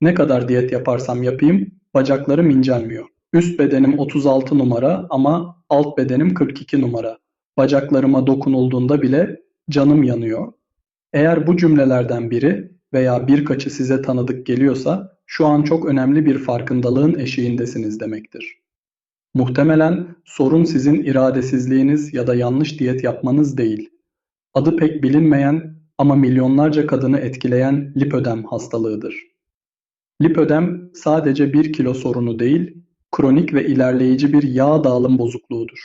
Ne kadar diyet yaparsam yapayım bacaklarım incelmiyor. Üst bedenim 36 numara ama alt bedenim 42 numara. Bacaklarıma dokunulduğunda bile canım yanıyor. Eğer bu cümlelerden biri veya birkaçı size tanıdık geliyorsa şu an çok önemli bir farkındalığın eşiğindesiniz demektir. Muhtemelen sorun sizin iradesizliğiniz ya da yanlış diyet yapmanız değil. Adı pek bilinmeyen ama milyonlarca kadını etkileyen lipödem hastalığıdır. Lipödem sadece bir kilo sorunu değil, kronik ve ilerleyici bir yağ dağılım bozukluğudur.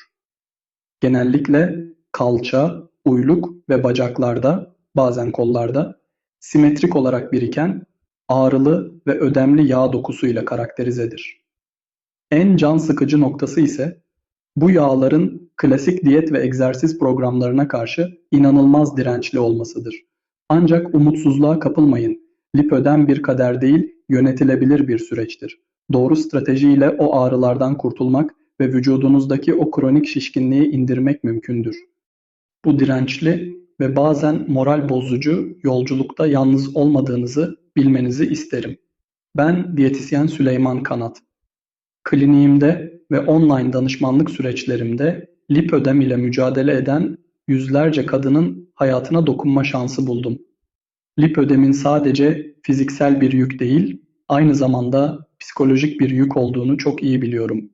Genellikle kalça, uyluk ve bacaklarda, bazen kollarda simetrik olarak biriken ağrılı ve ödemli yağ dokusuyla karakterizedir. En can sıkıcı noktası ise bu yağların klasik diyet ve egzersiz programlarına karşı inanılmaz dirençli olmasıdır. Ancak umutsuzluğa kapılmayın. Lipödem bir kader değil, yönetilebilir bir süreçtir. Doğru stratejiyle o ağrılardan kurtulmak ve vücudunuzdaki o kronik şişkinliği indirmek mümkündür. Bu dirençli ve bazen moral bozucu yolculukta yalnız olmadığınızı bilmenizi isterim. Ben diyetisyen Süleyman Kanat. Kliniğimde ve online danışmanlık süreçlerimde lipödem ile mücadele eden yüzlerce kadının hayatına dokunma şansı buldum. Lipödemin sadece fiziksel bir yük değil, aynı zamanda psikolojik bir yük olduğunu çok iyi biliyorum.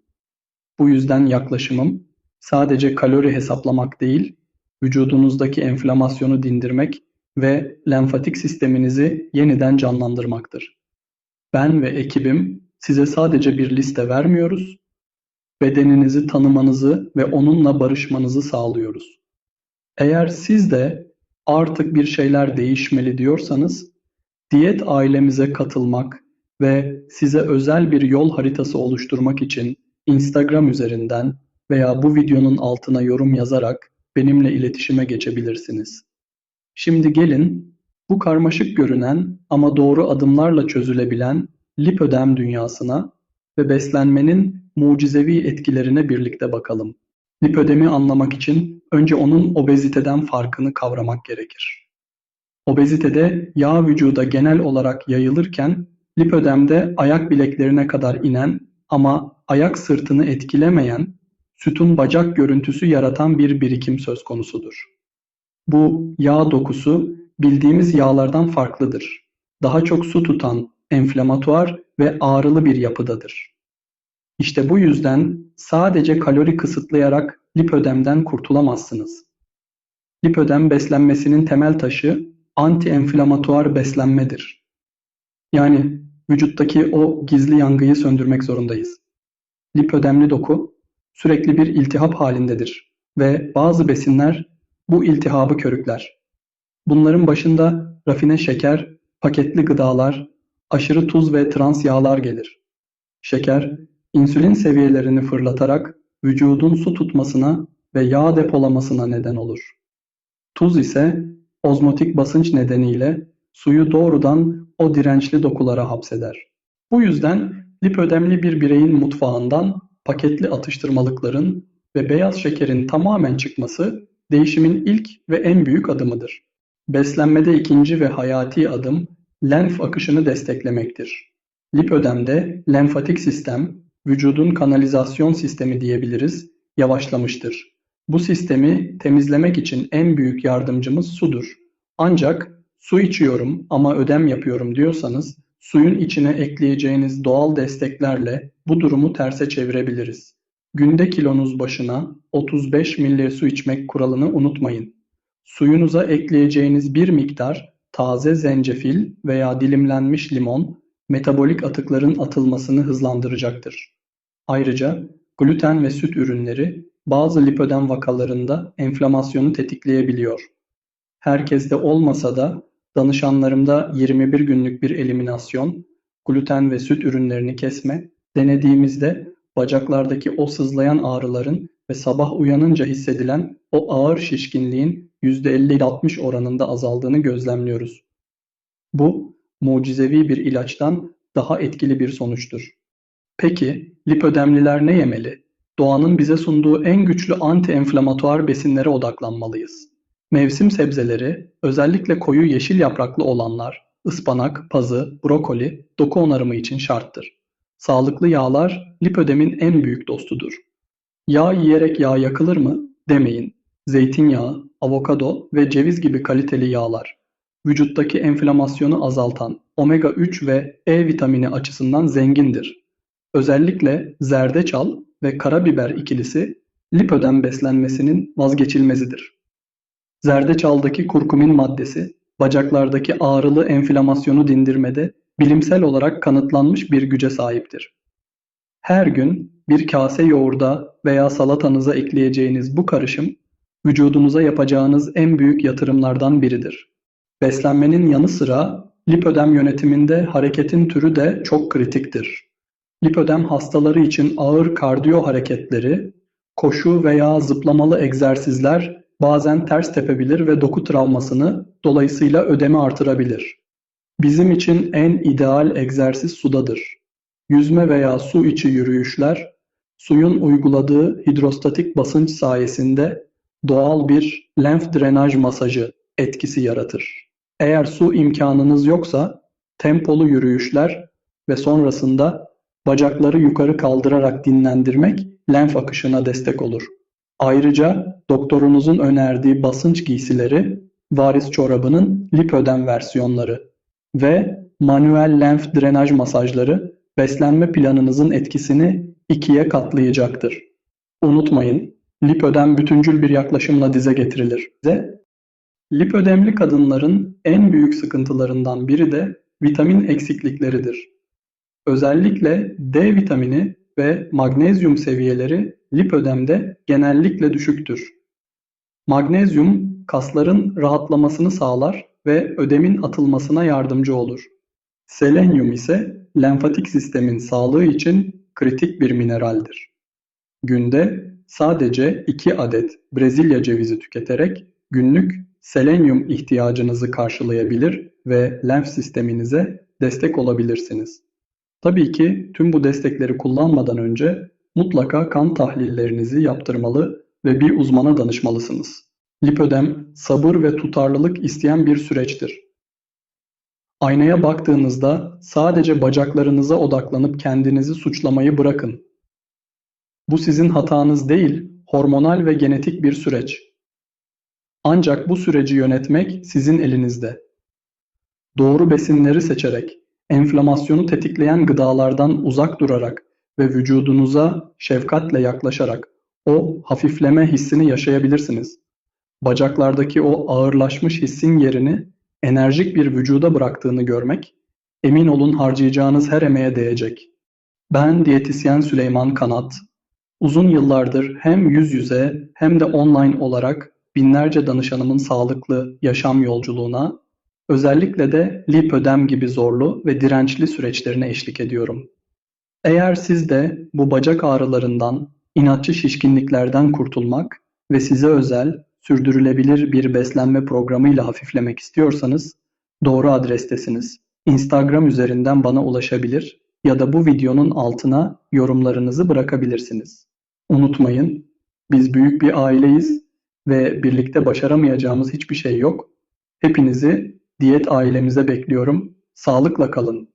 Bu yüzden yaklaşımım sadece kalori hesaplamak değil, vücudunuzdaki enflamasyonu dindirmek ve lenfatik sisteminizi yeniden canlandırmaktır. Ben ve ekibim size sadece bir liste vermiyoruz, bedeninizi tanımanızı ve onunla barışmanızı sağlıyoruz. Eğer siz de artık bir şeyler değişmeli diyorsanız, diyet ailemize katılmak ve size özel bir yol haritası oluşturmak için Instagram üzerinden veya bu videonun altına yorum yazarak benimle iletişime geçebilirsiniz. Şimdi gelin bu karmaşık görünen ama doğru adımlarla çözülebilen lipödem dünyasına ve beslenmenin mucizevi etkilerine birlikte bakalım. Lipödemi anlamak için önce onun obeziteden farkını kavramak gerekir. Obezitede yağ vücuda genel olarak yayılırken lipödemde ayak bileklerine kadar inen ama ayak sırtını etkilemeyen, sütun bacak görüntüsü yaratan bir birikim söz konusudur. Bu yağ dokusu bildiğimiz yağlardan farklıdır. Daha çok su tutan, enflamatuar ve ağrılı bir yapıdadır. İşte bu yüzden sadece kalori kısıtlayarak lipödemden kurtulamazsınız. Lipödem beslenmesinin temel taşı anti-enflamatuar beslenmedir. Yani vücuttaki o gizli yangıyı söndürmek zorundayız. Lipödemli doku sürekli bir iltihap halindedir ve bazı besinler bu iltihabı körükler. Bunların başında rafine şeker, paketli gıdalar, aşırı tuz ve trans yağlar gelir. Şeker, insülin seviyelerini fırlatarak vücudun su tutmasına ve yağ depolamasına neden olur. Tuz ise ozmotik basınç nedeniyle suyu doğrudan o dirençli dokulara hapseder. Bu yüzden lipödemli bir bireyin mutfağından paketli atıştırmalıkların ve beyaz şekerin tamamen çıkması değişimin ilk ve en büyük adımıdır. Beslenmede ikinci ve hayati adım lenf akışını desteklemektir. Lipödemde lenfatik sistem, vücudun kanalizasyon sistemi diyebiliriz, yavaşlamıştır. Bu sistemi temizlemek için en büyük yardımcımız sudur. Ancak su içiyorum ama ödem yapıyorum diyorsanız suyun içine ekleyeceğiniz doğal desteklerle bu durumu terse çevirebiliriz. Günde kilonuz başına 35 ml su içmek kuralını unutmayın. Suyunuza ekleyeceğiniz bir miktar taze zencefil veya dilimlenmiş limon metabolik atıkların atılmasını hızlandıracaktır. Ayrıca gluten ve süt ürünleri bazı lipödem vakalarında enflamasyonu tetikleyebiliyor. Herkeste olmasa da danışanlarımda 21 günlük bir eliminasyon, gluten ve süt ürünlerini kesme denediğimizde bacaklardaki o sızlayan ağrıların ve sabah uyanınca hissedilen o ağır şişkinliğin %50-60 oranında azaldığını gözlemliyoruz. Bu mucizevi bir ilaçtan daha etkili bir sonuçtur. Peki lipödemliler ne yemeli? Doğanın bize sunduğu en güçlü anti-enflamatuar besinlere odaklanmalıyız. Mevsim sebzeleri, özellikle koyu yeşil yapraklı olanlar, ıspanak, pazı, brokoli doku onarımı için şarttır. Sağlıklı yağlar lipödemin en büyük dostudur. Yağ yiyerek yağ yakılır mı? Demeyin. Zeytinyağı, avokado ve ceviz gibi kaliteli yağlar, vücuttaki enflamasyonu azaltan omega 3 ve E vitamini açısından zengindir. Özellikle zerdeçal ve karabiber ikilisi lipödem beslenmesinin vazgeçilmezidir. Zerdeçaldaki kurkumin maddesi, bacaklardaki ağrılı enflamasyonu dindirmede bilimsel olarak kanıtlanmış bir güce sahiptir. Her gün bir kase yoğurda veya salatanıza ekleyeceğiniz bu karışım, vücudunuza yapacağınız en büyük yatırımlardan biridir. Beslenmenin yanı sıra lipödem yönetiminde hareketin türü de çok kritiktir. Lipödem hastaları için ağır kardiyo hareketleri, koşu veya zıplamalı egzersizler bazen ters tepebilir ve doku travmasını dolayısıyla ödemi artırabilir. Bizim için en ideal egzersiz sudadır. Yüzme veya su içi yürüyüşler, suyun uyguladığı hidrostatik basınç sayesinde doğal bir lenf drenaj masajı etkisi yaratır. Eğer su imkanınız yoksa tempolu yürüyüşler ve sonrasında bacakları yukarı kaldırarak dinlendirmek lenf akışına destek olur. Ayrıca doktorunuzun önerdiği basınç giysileri varis çorabının lipödem versiyonları ve manuel lenf drenaj masajları beslenme planınızın etkisini ikiye katlayacaktır. Unutmayın, lipödem bütüncül bir yaklaşımla dize getirilir. Lipödemli kadınların en büyük sıkıntılarından biri de vitamin eksiklikleridir. Özellikle D vitamini ve magnezyum seviyeleri lipödemde genellikle düşüktür. Magnezyum kasların rahatlamasını sağlar ve ödemin atılmasına yardımcı olur. Selenyum ise lenfatik sistemin sağlığı için kritik bir mineraldir. Günde sadece 2 adet Brezilya cevizi tüketerek günlük selenyum ihtiyacınızı karşılayabilir ve lenf sisteminize destek olabilirsiniz. Tabii ki tüm bu destekleri kullanmadan önce mutlaka kan tahlillerinizi yaptırmalı ve bir uzmana danışmalısınız. Lipödem sabır ve tutarlılık isteyen bir süreçtir. Aynaya baktığınızda sadece bacaklarınıza odaklanıp kendinizi suçlamayı bırakın. Bu sizin hatanız değil, hormonal ve genetik bir süreç. Ancak bu süreci yönetmek sizin elinizde. Doğru besinleri seçerek, enflamasyonu tetikleyen gıdalardan uzak durarak ve vücudunuza şefkatle yaklaşarak o hafifleme hissini yaşayabilirsiniz. Bacaklardaki o ağırlaşmış hissin yerini enerjik bir vücuda bıraktığını görmek, emin olun harcayacağınız her emeğe değecek. Ben diyetisyen Süleyman Kanat. Uzun yıllardır hem yüz yüze hem de online olarak binlerce danışanımın sağlıklı yaşam yolculuğuna, özellikle de lipödem gibi zorlu ve dirençli süreçlerine eşlik ediyorum. Eğer siz de bu bacak ağrılarından, inatçı şişkinliklerden kurtulmak ve size özel, sürdürülebilir bir beslenme programıyla hafiflemek istiyorsanız doğru adrestesiniz. Instagram üzerinden bana ulaşabilir ya da bu videonun altına yorumlarınızı bırakabilirsiniz. Unutmayın, biz büyük bir aileyiz ve birlikte başaramayacağımız hiçbir şey yok. Hepinizi diyet ailemize bekliyorum. Sağlıkla kalın.